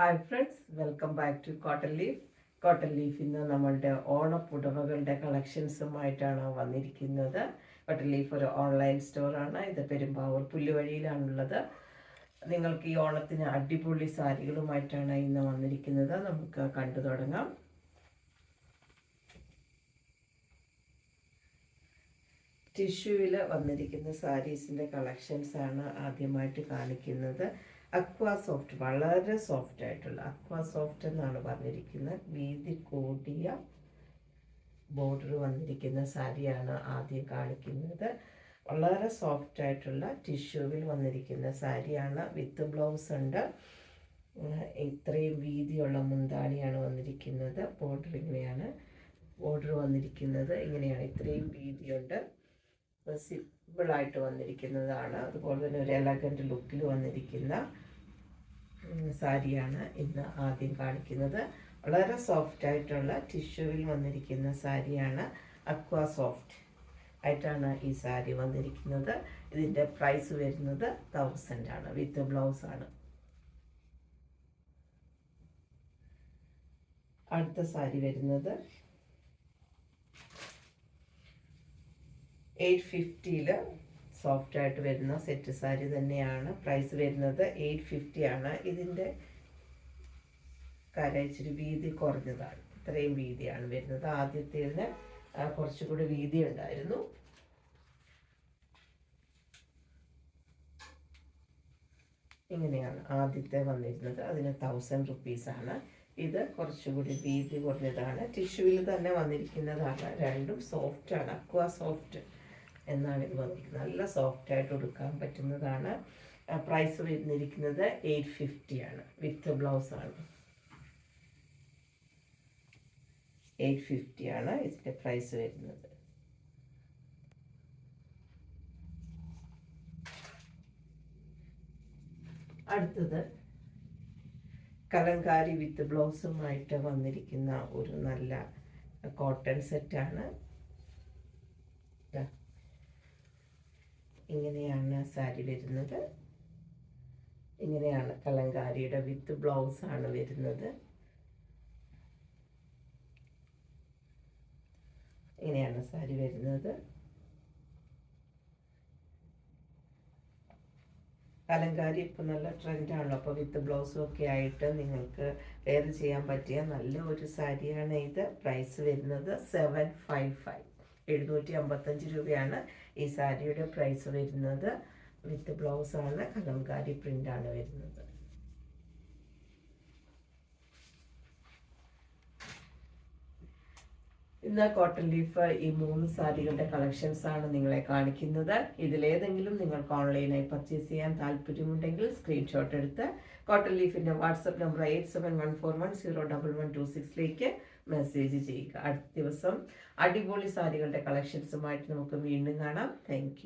Hi friends welcome back to cotton leaf cotton leaf ഇന്ന് നമ്മളുടെ ഓണപ്പുടവകളുടെ കളക്ഷൻസുമായിട്ടാണ് വന്നിരിക്കുന്നത്. കോട്ടൺ ലീഫ് ഒരു ഓൺലൈൻ സ്റ്റോറാണ് ഇത് പെരുമ്പാവൂർ പുല്ലുവഴിയിലാണുള്ളത്. നിങ്ങൾക്ക് ഈ ഓണത്തിന് അടിപൊളി സാരികളുമായിട്ടാണ് ഇന്ന് വന്നിരിക്കുന്നത്. നമുക്ക് കണ്ടു തുടങ്ങാം. ടിഷ്യൂവിൽ വന്നിരിക്കുന്ന സാരീസിന്റെ കളക്ഷൻസാണ് ആദ്യമായിട്ട് കാണിക്കുന്നത്. അക്വാ സോഫ്റ്റ് വളരെ സോഫ്റ്റ് ആയിട്ടുള്ള അക്വാ സോഫ്റ്റ് എന്നാണ് പറഞ്ഞിരിക്കുന്നത് വീതി കൂടിയ ബോർഡർ വന്നിരിക്കുന്ന സാരിയാണ് ആദ്യം കാണിക്കുന്നത്. വളരെ സോഫ്റ്റ് ആയിട്ടുള്ള ടിഷ്യൂവിൽ വന്നിരിക്കുന്ന സാരിയാണ് വിത്ത് ബ്ലൗസ് ഉണ്ട്. ഇത്രയും വീതിയുള്ള മുന്താണിയാണ് വന്നിരിക്കുന്നത്. ബോർഡർ ഇങ്ങനെയാണ് ബോർഡർ വന്നിരിക്കുന്നത്. ഇങ്ങനെയാണ് ഇത്രയും വീതിയുണ്ട്. സിമ്പിളായിട്ട് വന്നിരിക്കുന്നതാണ്. അതുപോലെ തന്നെ ഒരു എലഗന്റ് ലുക്കിൽ വന്നിരിക്കുന്ന സാരിയാണ് ഇന്ന് ആദ്യം കാണിക്കുന്നത്. വളരെ സോഫ്റ്റ് ആയിട്ടുള്ള ടിഷ്യൂവിൽ വന്നിരിക്കുന്ന സാരിയാണ് അക്വ സോഫ്റ്റ് ആയിട്ടാണ് ഈ സാരി വന്നിരിക്കുന്നത്. ഇതിന്റെ പ്രൈസ് വരുന്നത് തൗസൻഡ് ആണ് വിത്ത് ബ്ലൗസ് ആണ്. അടുത്ത സാരി വരുന്നത് എയ്റ്റ് ഫിഫ്റ്റിയിൽ സോഫ്റ്റ് ആയിട്ട് വരുന്ന സെറ്റ് സാരി തന്നെയാണ്. പ്രൈസ് വരുന്നത് എയ്റ്റ് ഫിഫ്റ്റി ആണ് ഇതിന്റെ കര ഇച്ചിരി വീതി കുറഞ്ഞതാണ്. ഇത്രയും വീതിയാണ് വരുന്നത്. ആദ്യത്തേതിന് കുറച്ചുകൂടി വീതി ഉണ്ടായിരുന്നു. ഇങ്ങനെയാണ് ആദ്യത്തെ വന്നിരുന്നത്. അതിന് തൗസൻഡ് റുപ്പീസാണ് ഇത് കുറച്ചുകൂടി വീതി കുറഞ്ഞതാണ്. ടിഷ്യൂവിൽ തന്നെ വന്നിരിക്കുന്നതാണ്. രണ്ടും സോഫ്റ്റാണ് അക്വാ സോഫ്റ്റ് എന്നാണ് ഇത് വന്നിരിക്കുന്നത്. നല്ല സോഫ്റ്റ് ആയിട്ട് കൊടുക്കാൻ പറ്റുന്നതാണ്. പ്രൈസ് വരുന്നിരിക്കുന്നത് എയ്റ്റ് ഫിഫ്റ്റി ആണ്. വിത്ത് ബ്ലൗസ് ആണ്. എയ്റ്റ് ഫിഫ്റ്റി ആണ് ഇതിന്റെ പ്രൈസ് വരുന്നത്. അടുത്തത് കലങ്കാരി വിത്ത് ബ്ലൗസുമായിട്ട് വന്നിരിക്കുന്ന ഒരു നല്ല കോട്ടൺ സെറ്റാണ് ഇങ്ങനെയാണ് സാരി വരുന്നത്. ഇങ്ങനെയാണ് കലങ്കാരിയുടെ വിത്ത് ബ്ലൗസ് ആണ് വരുന്നത്. ഇങ്ങനെയാണ് സാരി വരുന്നത്. കലങ്കാരി ഇപ്പം നല്ല ട്രെൻഡാണല്ലോ. അപ്പോൾ വിത്ത് ബ്ലൗസും ഒക്കെ ആയിട്ട് നിങ്ങൾക്ക് വെയർ ചെയ്യാൻ പറ്റിയ നല്ല ഒരു സാരിയാണ് ഇത്. പ്രൈസ് വരുന്നത് സെവൻ ഫൈവ് ഫൈവ് എഴുന്നൂറ്റി അമ്പത്തഞ്ച് രൂപയാണ്. ഈ സാരിയുടെ പ്രൈസ് വരുന്നത് വിത്ത് ബ്ലൗസാണ് കലംകാരി പ്രിന്റാണ് വരുന്നത്. ഇന്ന് കോട്ടൺ ലീഫ് ഈ മൂന്ന് സാരികളുടെ കളക്ഷൻസ് ആണ് നിങ്ങളെ കാണിക്കുന്നത്. ഇതിലേതെങ്കിലും നിങ്ങൾക്ക് ഓൺലൈനായി പർച്ചേസ് ചെയ്യാൻ താല്പര്യമുണ്ടെങ്കിൽ സ്ക്രീൻഷോട്ട് എടുത്ത് cotton ലീഫിന്റെ WhatsApp number eight seven one four one zero double one two സിക്സിലേക്ക് message ചെയ്യുക. അടുത്ത ദിവസം അടിപൊളി സാരികളുടെ കളക്ഷൻസുമായിട്ട് നമുക്ക് വീണ്ടും കാണാം. താങ്ക്